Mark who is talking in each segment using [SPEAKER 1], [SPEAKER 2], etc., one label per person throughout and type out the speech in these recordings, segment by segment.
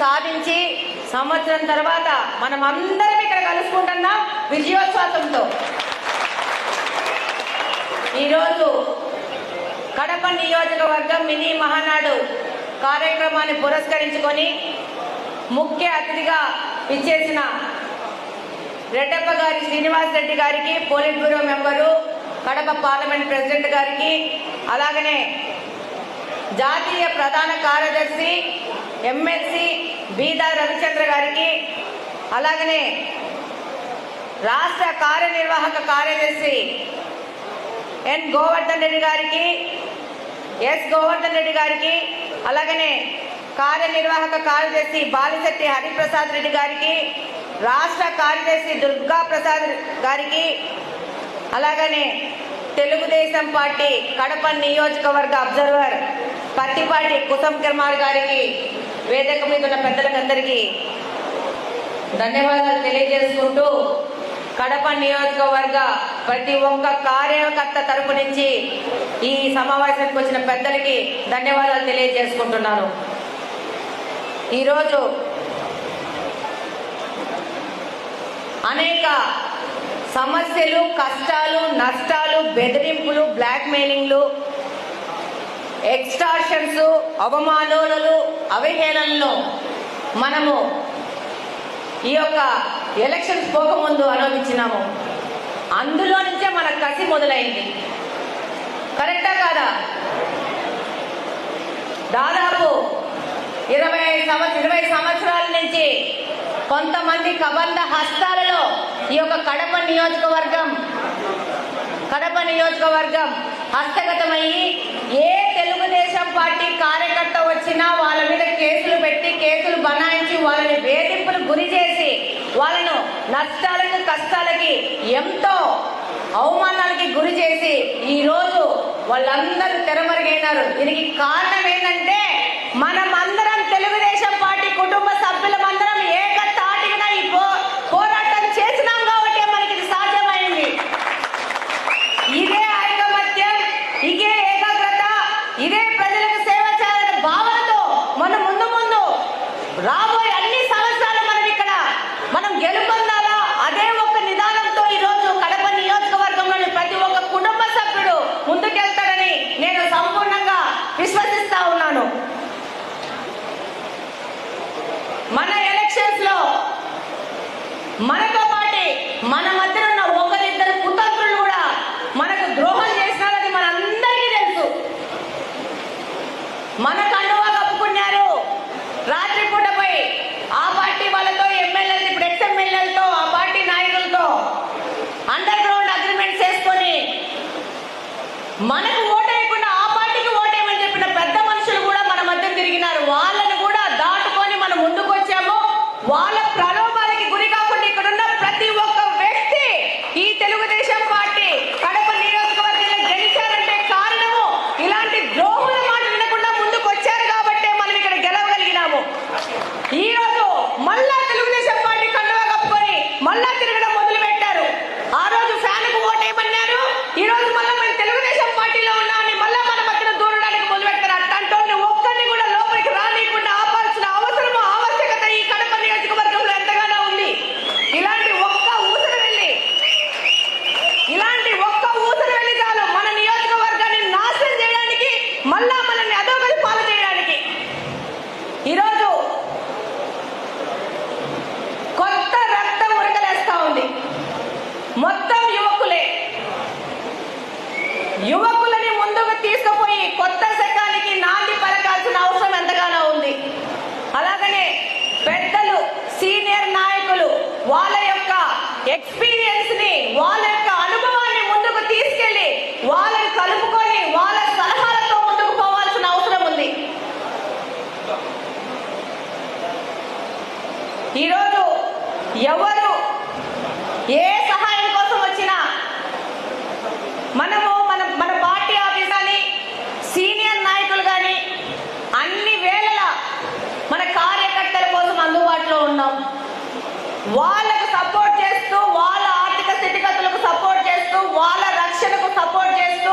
[SPEAKER 1] సాధించి సంవత్సరం తర్వాత మనం అందరం ఇక్కడ కలుసుకుంటున్నాం విజయోత్సవంతో. ఈరోజు కడప నియోజకవర్గం మినీ మహానాడు కార్యక్రమాన్ని పురస్కరించుకొని ముఖ్య అతిథిగా ఇచ్చేసిన రెడ్డప్ప గారి శ్రీనివాస్ రెడ్డి గారికి politburo member Kadapa parliament president గారికి అలాగనే జాతీయ ప్రధాన కార్యదర్శి ఎమ్మెల్సీ బీదా రవిచంద్ర గారికి అలాగనే రాష్ట్ర కార్యనిర్వాహక కార్యదర్శి ఎన్ గోవర్ధన్ రెడ్డి గారికి ఎస్ గోవర్ధన్ రెడ్డి గారికి అలాగనే కార్యనిర్వాహక కార్యదర్శి బాలిశెట్టి హరిప్రసాద్ రెడ్డి గారికి రాష్ట్ర కార్యదర్శి దుర్గా ప్రసాద్ గారికి అలాగనే తెలుగుదేశం పార్టీ కడప నియోజకవర్గ అబ్జర్వర్ పత్తిపాటి కుసం కుమార్ గారికి వేదిక మీద ఉన్న పెద్దలకందరికీ ధన్యవాదాలు తెలియజేసుకుంటూ కడప నియోజకవర్గ ప్రతి ఒక్క కార్యకర్త తరపు నుంచి ఈ సమావేశానికి వచ్చిన పెద్దలకి ధన్యవాదాలు తెలియజేసుకుంటున్నాను. ఈరోజు అనేక సమస్యలు కష్టాలు నష్టాలు బెదిరింపులు బ్లాక్మెయిలింగ్లు ఎక్స్టార్షన్స్ అవమానాలు అవహేళనలు మనము ఈ యొక్క ఎలక్షన్స్ పోకముందు అనుభవించినాము అందులో నుంచే మన కసి మొదలైంది. కరెక్టా కాదా? దాదాపు ఇరవై సంవత్సర ఇరవై సంవత్సరాల నుంచి కొంతమంది కబంధ హస్తాలలో ఈ యొక్క కడప నియోజకవర్గం కడప నియోజకవర్గం హస్తగతమయ్యి ఏ తెలుగుదేశం పార్టీ కార్యకర్త వచ్చినా వాళ్ళ మీద కేసులు పెట్టి కేసులు బనాయించి వాళ్ళని వేధింపులు గురి చేసి వాళ్ళను నష్టాలకు కష్టాలకి ఎంతో అవమానాలకి గురి చేసి ఈరోజు వాళ్ళందరూ తెరమరుగైనారు. దీనికి కారణం ఏంటంటే మనమందరం తెలుగుదేశం పార్టీ కుటుంబ సభ్యులమందరం ఏక తాటిగా ఈ పో పోరాటం చేసినాం కాబట్టి మనకి ఇది సాధ్యమైంది ఇదే ఐకమత్యం ఇదే ఏకాగ్రత ఇదే ప్రజలకు సేవ చేయాలనే భావనతో మనం ముందు ముందు రాబోయే అన్ని సంవత్సరాలు మనం ఇక్కడ మనం గెలుపొందాలా అదే ఒక నిదానంతో ఈ రోజు కడప నియోజకవర్గంలోని ప్రతి ఒక్క కుటుంబ సభ్యుడు ముందుకెళ్తాడని నేను సంపూర్ణంగా విశ్వసిస్తా ఉన్నాను మన ఎలక్షన్స్లో మనతో పాటి మన మధ్య ఉన్న ఒకరిద్దరు కుతంత్రులు కూడా మనకు ద్రోహం చేసినారని మనందరికీ తెలుసు మన కండువా కప్పుకున్నారు రాత్రిపూటపై ఆ పార్టీ వాళ్ళతో ఎమ్మెల్యేలు ఇప్పుడు ఎక్స్ ఎమ్మెల్యేలతో ఆ పార్టీ నాయకులతో అండర్ గ్రౌండ్ అగ్రిమెంట్ చేసుకొని మనకు ఓటేయకుండా ఆ పార్టీకి ఓటేయమని చెప్పిన పెద్ద మనుషులు కూడా మన మధ్య తిరిగినారు వాళ్ళని కూడా దాటుకొని మనం ముందుకు వచ్చాము వాళ్ళ ప్రలోభాలకి గురి కాకుండా ఇక్కడ ఉన్న ప్రతి ఒక్క వ్యక్తి ఈ తెలుగుదేశం పార్టీ కడప నియోజకవర్గంలో గెలిచారంటే కారణము ఇలాంటి ద్రోహుల మాట వినకుండా ముందుకు వచ్చారు కాబట్టే మనం ఇక్కడ గెలవగలిగినాము ఈ రోజు మళ్ళా తెలుగుదేశం పార్టీ కండువా కప్పుకొని మళ్ళా తిరగడం మొదలు పెట్టారు ఆ రోజు ఫ్యాన్కు ఓటేయమన్నారు ఈ రోజు మళ్ళా మేము తెలుగుదేశం పార్టీలో ఉన్నామని మళ్ళా మన మధ్యన దూరడానికి మొదలు పెట్టారు అట్లాంటి ఒక్కరిని కూడా లోపలికి రానియకుండా ఆపాల్సిన అవసరం ఆవశ్యకత ఈ కడప నియోజకవర్గంలో ఎంతగానో ఉంది ఇలాంటి ఒక్క ఊసర వెళ్ళి ఇలాంటి ఒక్క ఊసర వెళ్ళి చాలు మన నియోజకవర్గాన్ని నాశనం చేయడానికి మళ్ళా మనల్ని అధోగతి పాలు చేయడానికి ఈరోజు కొత్త రక్తం ఉరకలేస్తా ఉంది మొత్తం యువకులే యువకులని ముందుకు తీసుకుపోయి కొత్త శకానికి నాంది పలకాల్సిన అవసరం ఎంతగానో ఉంది అలాగనే పెద్దలు సీనియర్ నాయకులు వాళ్ళ యొక్క ఎక్స్పీరియన్స్ని వాళ్ళ యొక్క అనుభవాన్ని ముందుకు తీసుకెళ్ళి వాళ్ళని కలుపుకొని వాళ్ళ సలహాలతో ముందుకు పోవాల్సిన అవసరం ఉంది. ఈరోజు ఎవరు ఏ సహాయం కోసం వచ్చినా మనము మన మన పార్టీ ఆఫీస్ అని సీనియర్ నాయకులు కానీ అన్ని వేళల మన కార్యకర్తల కోసం అందుబాటులో ఉన్నాం. వాళ్ళకు సపోర్ట్ చేస్తూ వాళ్ళ ఆర్థిక స్థితిగతులకు సపోర్ట్ చేస్తూ వాళ్ళ రక్షణకు సపోర్ట్ చేస్తూ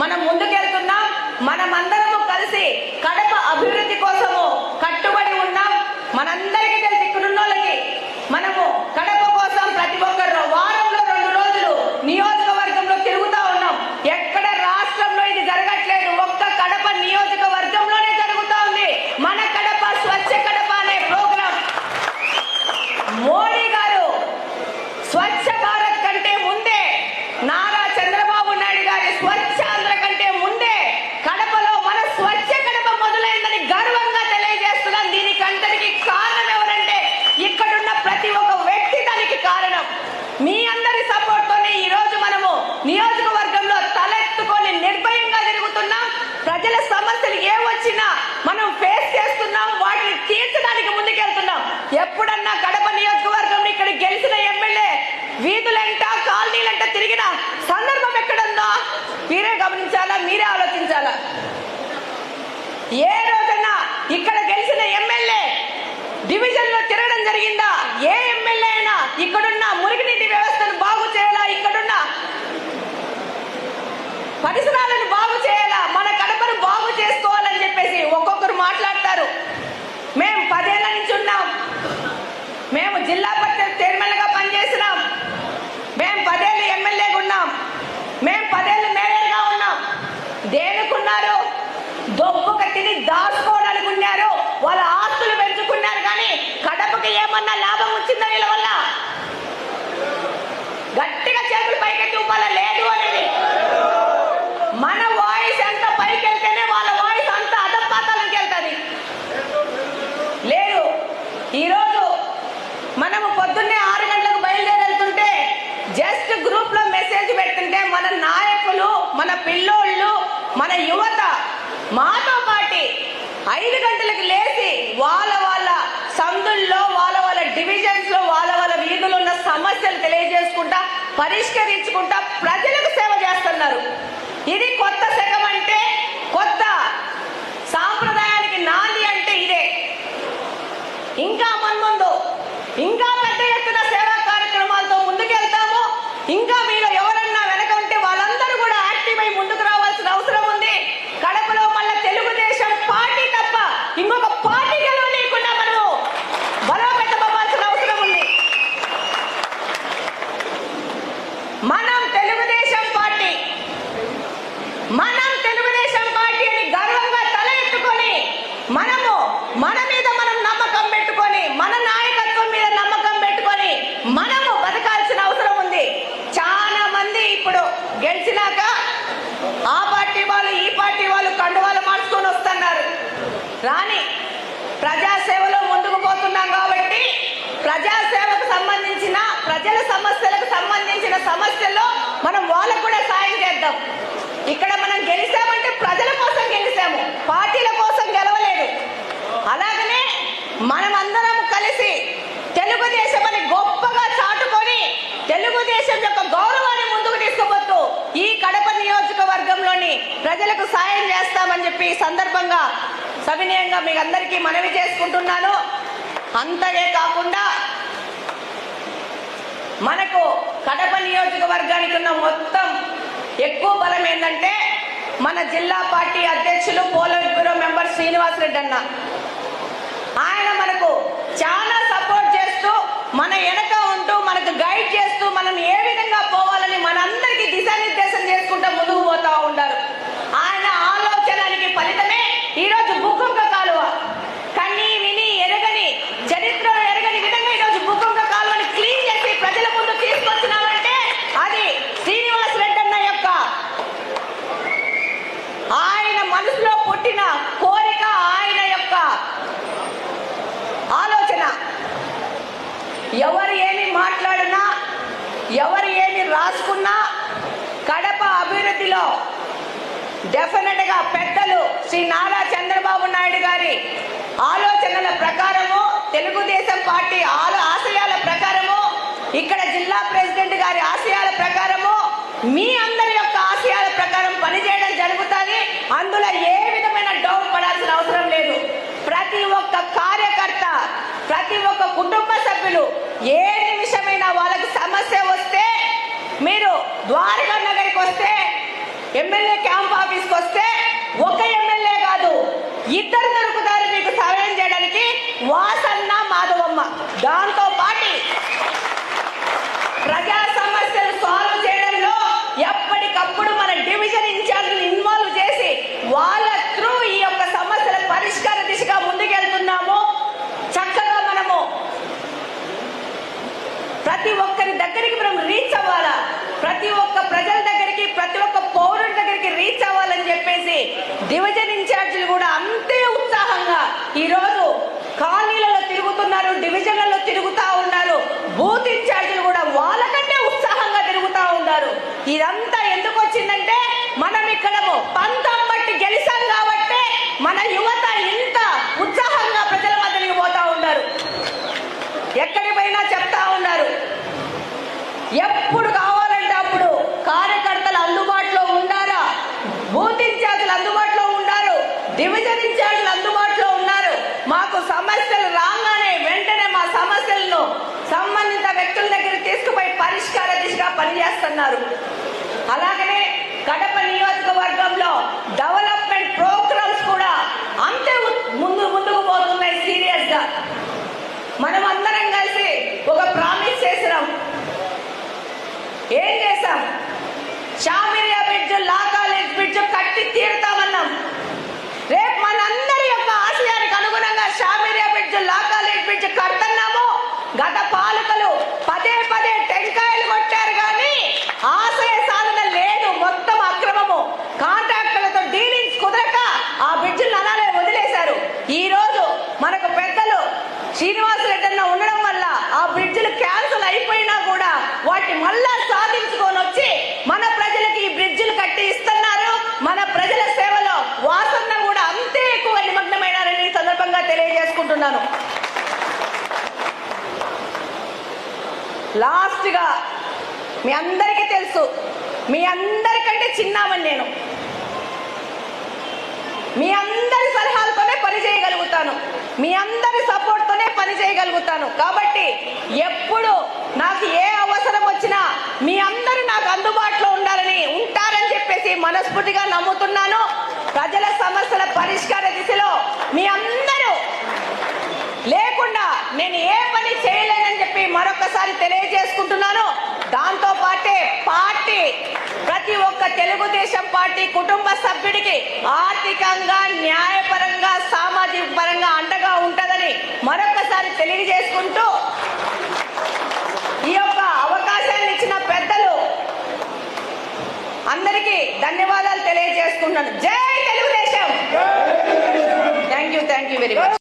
[SPEAKER 1] మనం ముందుకెళ్తున్నాం. మనమందరము కలిసి కడప అభివృద్ధి కోసము కట్టుబడి ఉన్నాం. మనందరికీ ఏ రోజన్నా ఇక్కడ గెలిచిన ఎమ్మెల్యే డివిజన్లో తిరగడం జరిగిందా? ఏ ఎమ్మెల్యే అయినా ఇక్కడున్న మురుగునీటి వ్యవస్థను బాగు చేయాలా? ఇక్కడున్న పరిసరాలను బాగు చేయాలా? మన కడపను బాగు చేసుకోవాలని చెప్పేసి ఒక్కొక్కరు మాట్లాడతారు. మేము పదేళ్ళ నుంచి ఉన్నాం. మేము జిల్లా పరిషత్ చైర్మన్గా పనిచేసినాం మేము పదేళ్ళు ఎమ్మెల్యేగా ఉన్నాం. మేము పదేళ్ళు దొబ్బుక దాచుకోవడానికి ఉన్నారు. వాళ్ళ ఆస్తులు పెంచుకున్నారు కానీ కడపకి ఏమన్నా లాభం వచ్చిందా వీళ్ళ వల్ల? గట్టిగా చేతులు పైకెత్తి ఊపాలా లేదు అనేది. మన వాయిస్ ఎంత పైకి వెళ్తేనే వాళ్ళ వాయిస్ అంత అధపాతాలకి వెళ్తుంది. లేదు. ఈరోజు మనము పొద్దున్నే ఆరు గంటలకు బయలుదేరి వెళ్తుంటే జస్ట్ గ్రూప్లో మెసేజ్ పెడుతుంటే మన నాయకులు మన పిల్లలు మన యువత మాతో పాటి ఐదు గంటలకు లేచి వాళ్ళ వాళ్ళ సందుల్లో వాళ్ళ వాళ్ళ డివిజన్స్లో వాళ్ళ వాళ్ళ వీధులు ఉన్న సమస్యలు తెలియజేసుకుంటా పరిష్కరించుకుంటా ప్రజలకు సేవ చేస్తున్నారు. ఇది కొత్త శకం అంటే కొత్త సాంప్రదాయానికి నాంది అంటే ఇదే ఇంకా మున్ముందు ఇంకా పెద్ద ఎత్తున సేవా కార్యక్రమాలతో ముందుకెళ్తాము ఇంకా మీరు ఎవరన్నా వెనక ఉంటే వాళ్ళందరూ కూడా యాక్టివ్ అయి ముందుకు రావాల్సిన అవసరం ఉంది కడపలో మళ్ళీ తెలుగుదేశం పార్టీ తప్ప ఇంకొక పార్టీ గెలవనీయకుండా మనము బలోపేతం అవ్వాల్సిన అవసరం ఉంది మనం తెలుగుదేశం పార్టీ మనం తెలుగుదేశం పార్టీ అని గర్వంగా తల ఎత్తుకొని మనము మన మీద మనం నమ్మకం పెట్టుకొని మన నాయకత్వం మీద నమ్మకం పెట్టుకొని మనము బతకాల్సిన అవసరం ఉంది. చాలా మంది ఇప్పుడు గెలిచినాక ఆ పార్టీ వాళ్ళు ఈ పార్టీ వాళ్ళు కండువాలు మార్చుకొని వస్తున్నారు. రాని ప్రజాసేవలో ముందుకు పోతున్నాం కాబట్టి ప్రజాసేవకు సంబంధించిన ప్రజల సమస్యలకు సంబంధించిన సమస్యల్లో మనం వాళ్ళకు కూడా సాయం చేద్దాం. ఇక్కడ మనం గెలిచామని ప్రజల కోసం గెలిచాము పార్టీల కోసం గెలవలేదు అలాగనే మనం అందరం కలిసి తెలుగుదేశం అని గొప్పగా చాటుకొని తెలుగుదేశం యొక్క గౌరవాన్ని ముందుకు తీసుకుపోతూ ఈ కడప నియోజకవర్గంలోని ప్రజలకు సాయం చేస్తామని చెప్పి సందర్భంగా సవినయంగా మీ అందరికీ మనవి చేసుకుంటున్నాను. అంతగే కాకుండా మనకు కడప నియోజకవర్గానికి ఉన్న మొత్తం ఎక్కువ బలం ఏంటంటే మన జిల్లా పార్టీ అధ్యక్షులు పోలిట్ బ్యూరో మెంబర్ శ్రీనివాసరెడ్డి అన్న. ఆయన మనకు చాలా సపోర్ట్ చేస్తూ మన వెనక ఉంటూ మనకు గైడ్ చేస్తూ మనం ఏ విధంగా పోవాలని మనందరికీ దిశానిర్దేశం చేసుకుంటూ ముందుకు పోతా ఉంటారు ఆయన ఆలోచనకి ఫలితమే ఈరోజు భూకంప కాలువ కన్ని విని ఎరగని చరిత్రలో ఎరగని విధంగా ఈరోజు భూకంప కాలువని క్లీన్ చేసి ప్రజల ముందు తీసుకొచ్చినామంటే అది శ్రీనివాస్ రెడ్డి అన్న యొక్క ఆయన మనసులో పుట్టిన కోరిక ఆయన యొక్క ఆలోచన ఎవరు ఏమి మాట్లాడినా ఎవరు ఏమి రాసుకున్నా కడప అభివృద్ధిలో డెఫినెట్గా పెద్దలు శ్రీ నారా చంద్రబాబు నాయుడు గారి ఆలోచనల ప్రకారము తెలుగుదేశం పార్టీ ఆలో ఆశయాల ప్రకారము ఇక్కడ జిల్లా ప్రెసిడెంట్ గారి ఆశయాల ప్రకారము మీ అందరి యొక్క ఆశయాల ప్రకారం పనిచేయడం జరుగుతుంది. అందులో ఏ విధమైన డౌట్ పడాల్సిన అవసరం లేదు. ప్రతి ఒక్క కార్య ప్రతి ఒక్క కుటుంబ సభ్యులు ఏ నిమిషమైనా వాళ్ళకి సమస్య వస్తే మీరు ద్వారకా నగర్కి వస్తే ఎమ్మెల్యే క్యాంప్ ఆఫీస్కి వస్తే ఒక ఎమ్మెల్యే కాదు ఇద్దరు దొరుకుతారు మీకు సహాయం చేయడానికి వాసన్న మాధవమ్మ. దాంతో పాటి ప్రజా సమస్యలు సాల్వ్ చేయడంలో ఎప్పటికప్పుడు మన డివిజన్ ఇన్ఛార్జ్ ఇన్వాల్వ్ చేసి వాళ్ళ త్రూ ఈ యొక్క సమస్యల పరిష్కార దిశగా ముందుకెళ్తున్నాము చక్కగా మనము ప్రతి ఒక్కరి దగ్గరికి మనం రీచ్ అవ్వాలా ప్రతి ఒక్క ప్రజల దగ్గరికి ప్రతి ఒక్క పౌరుడి దగ్గరికి రీచ్ అవ్వాలని చెప్పేసి డివిజన్ ఇన్ఛార్జీలు కూడా అంతే ఉత్సాహంగా ఈరోజు కాలనీలలో తిరుగుతున్నారు డివిజన్లలో తిరుగుతూ ఉన్నారు బూత్ ఇన్ఛార్జీలు కూడా వాళ్ళకంటే ఉత్సాహంగా తిరుగుతూ ఉన్నారు. ఇదంతా ఎందుకు వచ్చిందంటే మనం ఇక్కడ పంతం బట్టి గెలిచాం కాబట్టి మన యువత ఇంత ఉత్సాహంగా ప్రజల మధ్యకి పోతా ఉన్నారు ఎక్కడి పోయినా చెప్తా ఉన్నారు ఎప్పుడు కావాలంటే అప్పుడు కార్యకర్తలు అందుబాటులో ఉండారా బూత్ ఇన్ఛార్జీలు అందుబాటులో ఉండారు డివిజన్ ఇన్ఛార్జ్ చేస్తున్నారు. అలాగనే కడప నియోజకవర్గంలో డెవలప్మెంట్ ప్రోగ్రామ్స్ కూడా అంతే ముందు ముందుకు పోతున్నాయి సీరియస్గా మనం అందరం కలిసి ఒక ప్రామిస్ చేసినాం. ఏం చేశాం? ఆ బ్రిడ్జ్లు క్యాన్సిల్ అయిపోయినా కూడా వాటిని మళ్ళా సాధించుకొని వచ్చి మన ప్రజలకి ఈ బ్రిడ్జ్లు కట్టి ఇస్తున్నారు. మన ప్రజల సేవలో వాసన్న కూడా అంతే ఎక్కువ నిమగ్నమైనారని ఈ సందర్భంగా తెలియజేసుకుంటున్నాను. లాస్ట్గా మీ అందరికీ తెలుసు మీ అందరికంటే చిన్నామని నేను. మీ అందరి చేయగలుగుతాను మీ అందరి సపోర్ట్తోనే పని చేయగలుగుతాను. కాబట్టి ఎప్పుడు నాకు ఏ అవసరం వచ్చినా మీ అందరూ నాకు అందుబాటులో ఉండాలని ఉంటారని చెప్పేసి మనస్ఫూర్తిగా నమ్ముతున్నాను. ప్రజల సమస్యల పరిష్కార దిశలో మీ అందరూ లేకుండా నేను ఏ పని చేయలేనని చెప్పి మరొకసారి తెలియజేసుకుంటున్నాను. దాంతో పాటే పార్టీ ప్రతి ఒక్క తెలుగుదేశం పార్టీ కుటుంబ సభ్యుడికి ఆర్థికంగా న్యాయపరంగా సామాజిక పరంగా అండగా ఉంటుందని మరొకసారి తెలియజేసుకుంటూ ఈ యొక్క అవకాశాన్ని ఇచ్చిన పెద్దలు అందరికీ ధన్యవాదాలు తెలియజేసుకుంటున్నాను. జై Telugu Desam! Thank you thank you very much